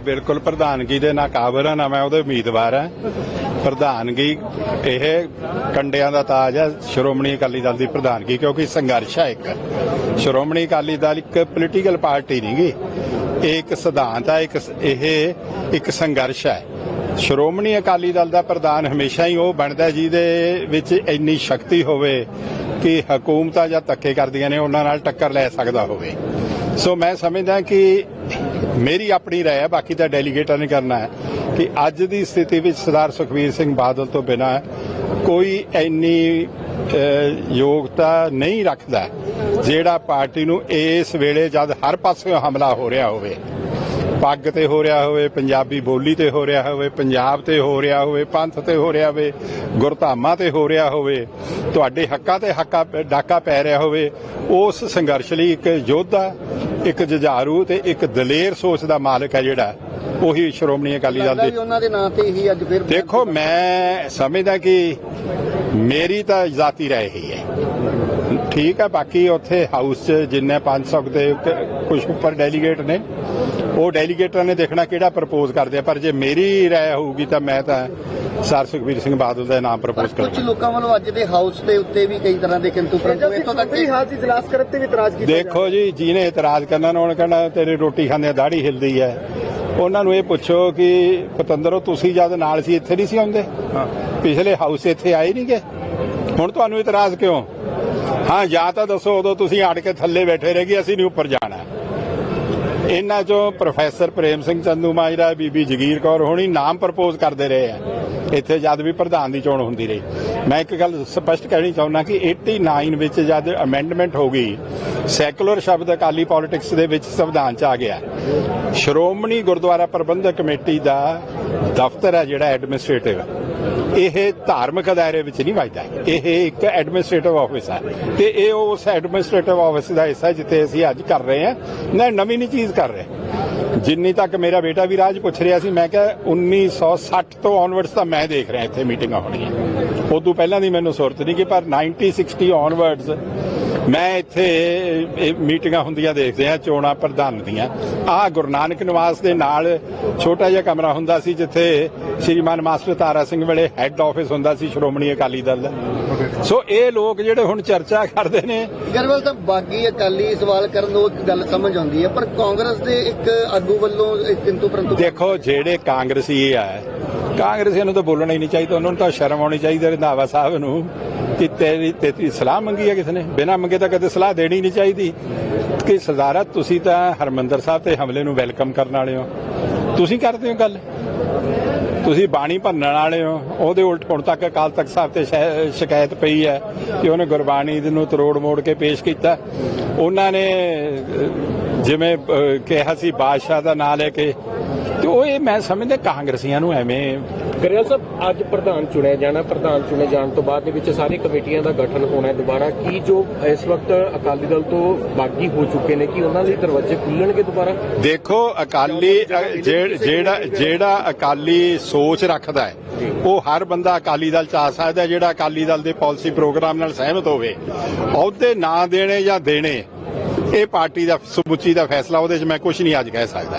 ਬਿਲਕੁਲ ਪ੍ਰਧਾਨਗੀ ਦੇ ਨਾ ਨਾਕਾਬਰ ਹਾਂ, ਨਾ ਮੈਂ ਉਹਦੇ ਉਮੀਦਵਾਰ ਹਾਂ। ਪ੍ਰਧਾਨਗੀ ਇਹ ਕੰਡਿਆਂ ਦਾ ਤਾਜ ਹੈ, ਸ਼੍ਰੋਮਣੀ ਅਕਾਲੀ ਦਲ ਦੀ ਪ੍ਰਧਾਨਗੀ, ਕਿਉਂਕਿ ਸੰਘਰਸ਼ ਹੈ ਇੱਕ। ਸ਼੍ਰੋਮਣੀ ਅਕਾਲੀ ਦਲ ਇੱਕ ਪੋਲੀਟੀਕਲ ਪਾਰਟੀ ਨਹੀਂਗੀ ਇਹ ਇੱਕ ਸਿਧਾਂਤ ਹੈ, ਇੱਕ ਇਹ ਇੱਕ ਸੰਘਰਸ਼ ਹੈ। ਸ਼੍ਰੋਮਣੀ ਅਕਾਲੀ ਦਲ ਦਾ ਪ੍ਰਧਾਨ ਹਮੇਸ਼ਾ ਹੀ ਉਹ ਬਣਦਾ ਜਿਹਦੇ ਵਿੱਚ ਇੰਨੀ ਸ਼ਕਤੀ ਹੋਵੇ ਕਿ ਹਕੂਮਤਾਂ ਜਾਂ ਧੱਕੇ ਕਰਦੀਆਂ ਨੇ, ਉਹਨਾਂ ਨਾਲ ਟੱਕਰ ਲੈ ਸਕਦਾ ਹੋਵੇ। ਸੋ ਮੈਂ ਸਮਝਦਾ ਕਿ ਮੇਰੀ ਆਪਣੀ ਰਾਏ ਹੈ, ਬਾਕੀ ਤਾਂ ਡੈਲੀਗੇਟਾਂ ਨੇ ਕਰਨਾ ਹੈ ਕਿ ਅੱਜ ਦੀ ਸਥਿਤੀ ਵਿੱਚ ਸਰਦਾਰ ਸੁਖਬੀਰ ਸਿੰਘ ਬਾਦਲ ਤੋਂ ਬਿਨਾ ਕੋਈ ਇੰਨੀ ਯੋਗਤਾ ਨਹੀਂ ਰੱਖਦਾ ਜਿਹੜਾ ਪਾਰਟੀ ਨੂੰ ਇਸ ਵੇਲੇ ਜਦ ਹਰ ਪਾਸਿਓਂ ਹਮਲਾ ਹੋ ਰਿਹਾ ਹੋਵੇ। ਪੱਗ ਤੇ ਹੋ ਰਿਹਾ ਹੋਵੇ, ਪੰਜਾਬੀ ਬੋਲੀ ਤੇ ਹੋ ਰਿਹਾ ਹੋਵੇ, ਪੰਜਾਬ ਤੇ ਹੋ ਰਿਹਾ ਹੋਵੇ, ਪੰਥ ਤੇ ਹੋ ਰਿਹਾ ਹੋਵੇ, ਗੁਰਧਾਮਾਂ ਤੇ ਹੋ ਰਿਹਾ ਹੋਵੇ, ਤੁਹਾਡੇ ਹੱਕਾਂ ਤੇ ਹੱਕਾ, ਡਾਕਾ ਪੈ ਰਿਹਾ ਹੋਵੇ, ਉਸ ਸੰਘਰਸ਼ ਲਈ ਇੱਕ ਯੋਧਾ ਇੱਕ ਜੁਝਾਰੂ ਤੇ ਇੱਕ ਦਲੇਰ ਸੋਚ ਦਾ ਮਾਲਕ ਹੈ ਜਿਹੜਾ। ਉਹੀ ਸ਼੍ਰੋਮਣੀ ਅਕਾਲੀ ਦਲ ਦੇ ਵੀ ਉਹਨਾਂ ਦੇ ਨਾਂ ਤੇ ਹੀ ਅੱਜ ਫਿਰ ਦੇਖੋ ਮੈਂ ਸਮਝਦਾ ਕਿ ਮੇਰੀ ਤਾਂ ਜ਼ਾਤੀ ਰਾਏ ਹੀ ਹੈ। ਠੀਕ ਹੈ ਬਾਕੀ ਉੱਥੇ ਹਾਊਸ 'ਚ ਜਿੰਨੇ 500 ਦੇ ਕੁਝ ਉੱਪਰ ਡੈਲੀਗੇਟ ਨੇ। ਉਹ ਡੈਲੀਗੇਟਾਂ ਨੇ ਦੇਖਣਾ ਕਿਹੜਾ ਪ੍ਰਪੋਜ਼ ਕਰਦੇ ਆ ਪਰ ਜੇ ਮੇਰੀ ਰਾਏ ਹੋਊਗੀ ਤਾਂ ਮੈਂ ਤਾਂ ਸਰ ਸੁਖਬੀਰ ਸਿੰਘ ਬਾਦਲ ਦਾ ਨਾਮ ਪ੍ਰਪੋਜ਼ ਕੁਝ ਕਰਾਂਗਾ। ਲੋਕਾਂ ਵੱਲੋਂ ਅੱਜ ਦੇ ਹਾਊਸ ਦੇ ਉੱਤੇ ਵੀ ਕਈ ਤਰ੍ਹਾਂ ਦੇ ਕਿੰਤੂ ਪਰੰਤੂ ਇੱਥੋਂ ਤੱਕ ਕਿ ਹਾਲ ਦੀ ਇਜਲਾਸ ਕਰਨ ਤੇ ਵੀ ਇਤਰਾਜ਼ ਕੀਤਾ ਦੇਖੋ ਜੀ ਜਿਹਨੇ ਇਤਰਾਜ਼ ਕਰਨਾ ਨਾ ਉਹਨੇ ਕਹਿਣਾ ਤੇਰੀ ਰੋਟੀ ਖਾਂਦੇ ਦਾੜੀ ਹਿਲਦੀ ਹੈ ਉਹਨਾਂ ਨੂੰ ਇਹ ਪੁੱਛੋ ਕਿ ਪਤੰਦਰੋ ਤੁਸੀਂ ਜਦ ਨਾਲ ਸੀ ਇੱਥੇ ਨਹੀਂ ਸੀ ਆਉਂਦੇ? ਪਿਛਲੇ ਹਾਊਸ ਇੱਥੇ ਆਏ ਨਹੀਂ ਗਏ ਹੁਣ ਤੁਹਾਨੂੰ ਇਤਰਾਜ਼ ਕਿਉਂ? ਹਾਂ ਜਾਂ ਤਾਂ ਦੱਸੋ ਉਦੋਂ ਤੁਸੀਂ ਅੜ ਕੇ ਥੱਲੇ ਬੈਠੇ ਰਹਿ ਗਏ ਅਸੀਂ ਨਹੀਂ ਉੱਪਰ ਜਾਣਾ। ਇਹਨਾਂ ਚੋਂ ਪ੍ਰੋਫੈਸਰ ਪ੍ਰੇਮ ਸਿੰਘ ਚੰਦੂ ਮਾਜਰਾ, ਬੀਬੀ ਜਗੀਰ ਕੌਰ ਹੋਣੀ ਨਾਮ ਪ੍ਰਪੋਜ਼ ਕਰਦੇ ਰਹੇ ਆ। ਇੱਥੇ ਜਦ ਵੀ ਪ੍ਰਧਾਨ ਦੀ ਚੋਣ ਹੁੰਦੀ ਰਹੀ। ਮੈਂ ਇੱਕ ਗੱਲ ਸਪਸ਼ਟ ਕਹਿਣੀ ਚਾਹੁੰਦਾ ਕਿ 89 ਵਿੱਚ ਜਦ ਅਮੈਂਡਮੈਂਟ ਹੋ ਗਈ ਸੈਕੂਲਰ ਸ਼ਬਦ ਅਕਾਲੀ ਪੋਲਿਟਿਕਸ ਦੇ ਵਿੱਚ ਸੰਵਿਧਾਨ ਚ ਆ ਗਿਆ। ਸ਼੍ਰੋਮਣੀ ਗੁਰਦੁਆਰਾ ਪ੍ਰਬੰਧਕ ਕਮੇਟੀ ਦਾ ਦਫ਼ਤਰ ਹੈ ਜਿਹੜਾ ਐਡਮਿਨਿਸਟ੍ਰੇਟਿਵ ਇਹ ਧਾਰਮਿਕ ਦਾਇਰੇ ਵਿੱਚ ਨਹੀਂ ਵੱਜਦਾ। ਇਹ ਇੱਕ ਐਡਮਿਨਿਸਟ੍ਰੇਟਿਵ ਆਫਿਸ ਹੈ। ਤੇ ਇਹ ਉਸ ਐਡਮਿਨਿਸਟ੍ਰੇਟਿਵ ਆਫਿਸ ਦਾ ਹਿੱਸਾ ਜਿੱਥੇ ਅਸੀਂ ਅੱਜ ਕਰ ਰਹੇ ਹਾਂ। ਨਾ ਨਵੀਂ ਨਹੀਂ ਚੀਜ਼ ਕਰ ਰਹੇ। ਜਿੰਨੀ ਤੱਕ ਮੇਰਾ ਬੇਟਾ ਵੀ ਰਾਜ ਪੁੱਛ ਰਿਹਾ ਸੀ, ਮੈਂ ਕਿਹਾ 1960 ਤੋਂ ਆਨਵਰਡਸ ਤਾਂ ਮੈਂ ਦੇਖ ਰਿਹਾ ਇੱਥੇ ਮੀਟਿੰਗਾਂ ਹੋਣੀਆਂ ਉਦੋਂ ਪਹਿਲਾਂ ਦੀ ਮੈਨੂੰ ਸੁਰਤ ਨਹੀਂ ਕਿ ਪਰ 1960 ਔਨਵਰਡਸ ਮੈਂ ਇੱਥੇ ਮੀਟਿੰਗਾਂ ਹੁੰਦੀਆਂ ਦੇਖਦੇ ਆ ਚੋਣਾਂ ਪ੍ਰਧਾਨ ਦੀਆਂ। ਆ ਗੁਰੂ ਨਾਨਕ ਨਿਵਾਸ ਦੇ ਨਾਲ ਛੋਟਾ ਜਿਹਾ ਕਮਰਾ ਹੁੰਦਾ ਸੀ ਜਿੱਥੇ ਸ਼੍ਰੀਮਾਨ ਮਾਸਟਰ ਤਾਰਾ ਸਿੰਘ ਵੇਲੇ ਹੈੱਡ ਆਫਿਸ ਹੁੰਦਾ ਸੀ ਸ਼੍ਰੋਮਣੀ ਅਕਾਲੀ ਦਲ। ਦਾ ਸੋ ਇਹ ਲੋਕ ਜਿਹੜੇ ਹੁਣ ਚਰਚਾ ਕਰਦੇ ਨੇ ਗਰਵਲ ਤਾਂ ਬਾਗੀ ਅਕਾਲੀ ਸਵਾਲ ਕਰਨ ਤੋਂ ਇੱਕ ਗੱਲ ਸਮਝ ਆਉਂਦੀ ਹੈ ਪਰ ਕਾਂਗਰਸ ਦੇ ਇੱਕ ਆਗੂ ਵੱਲੋਂ ਇੱਕ ਕਿੰਤੂ ਪਰੰਤੂ ਦੇਖੋ ਜਿਹੜੇ ਕਾਂਗਰਸੀ ਆ ਕਾਂਗਰਸੀਆਂ ਨੂੰ ਤਾਂ ਬੋਲਣਾ ਹੀ ਨਹੀਂ ਚਾਹੀਦਾ ਉਹਨਾਂ ਨੂੰ ਤਾਂ ਸ਼ਰਮ ਆਉਣੀ ਚਾਹੀਦੀ ਰੰਧਾਵਾ ਸਾਹਿਬ ਨੂੰ। ਕਿ ਤੇਰੀ ਤੇਰੀ ਸਲਾਹ ਮੰਗੀ ਹੈ ਕਿਸ ਨੇ? ਬਿਨਾਂ ਮੰਗੇ ਤਾਂ ਕਦੇ ਸਲਾਹ ਦੇਣੀ ਨਹੀਂ ਚਾਹੀਦੀ। ਕਿ ਸਰਦਾਰਾ ਤੁਸੀਂ ਤਾਂ ਹਰਮੰਦਰ ਸਾਹਿਬ ਤੇ ਹਮਲੇ ਨੂੰ ਵੈਲਕਮ ਕਰਨ ਵਾਲੇ ਹੋ। ਤੁਸੀਂ ਕਰਦੇ ਹੋ ਗੱਲ? ਤੁਸੀਂ ਬਾਣੀ ਭੰਨਣ ਵਾਲੇ ਹੋ। ਉਹਦੇ ਉਲਟ ਹੁਣ ਤੱਕ ਅਕਾਲ ਤਖਤ ਸਾਹਿਬ ਤੇ ਸ਼ਿਕਾਇਤ ਪਈ ਹੈ ਕਿ ਉਹਨੇ ਗੁਰਬਾਣੀ ਨੂੰ ਤਰੋੜ ਮੋੜ ਕੇ ਪੇਸ਼ ਕੀਤਾ। ਉਹਨਾਂ ਨੇ ਜਿਵੇਂ ਕਿਹਾ ਸੀ, ਬਾਦਸ਼ਾਹ ਦਾ ਨਾਂ ਲੈ ਕੇ ਉਹ ਇਹ ਮੈਂ ਸਮਝਦਾ ਕਾਂਗਰਸੀਆਂ ਨੂੰ ਐਵੇਂ ਗਰੇਵਾਲ ਸਾਹਿਬ ਅੱਜ ਪ੍ਰਧਾਨ ਚੁਣਿਆ ਜਾਣਾ ਪ੍ਰਧਾਨ ਚੁਣੇ ਜਾਣ ਤੋਂ ਬਾਅਦ ਦੇ ਵਿੱਚ ਸਾਰੀ ਕਮੇਟੀਆਂ ਦਾ ਗਠਨ ਹੋਣਾ ਹੈ ਦੁਬਾਰਾ ਕੀ ਜੋ ਇਸ ਵਕਤ ਅਕਾਲੀ ਦਲ ਤੋਂ ਬਾਗੀ ਹੋ ਚੁੱਕੇ ਨੇ ਕਿ ਉਹਨਾਂ ਲਈ ਦਰਵਾਜ਼ੇ ਖੁੱਲਣਗੇ ਦੁਬਾਰਾ? ਦੇਖੋ ਅਕਾਲੀ ਜਿਹੜਾ ਜਿਹੜਾ ਅਕਾਲੀ ਸੋਚ ਰੱਖਦਾ ਹੈ ਉਹ ਹਰ ਬੰਦਾ ਅਕਾਲੀ ਦਲ ਚ ਆ ਸਕਦਾ ਹੈ, ਜਿਹੜਾ ਅਕਾਲੀ ਦਲ ਦੇ ਪਾਲਿਸੀ ਪ੍ਰੋਗਰਾਮ ਨਾਲ ਸਹਿਮਤ ਹੋਵੇ। ਅਹੁਦੇ ਨਾ ਦੇਣੇ ਜਾਂ ਦੇਣੇ ਇਹ ਪਾਰਟੀ ਦਾ ਸਮੁੱਚੀ ਦਾ ਫੈਸਲਾ ਉਹਦੇ 'ਚ ਮੈਂ ਕੁਝ ਨਹੀਂ ਅੱਜ ਕਹਿ ਸਕਦਾ।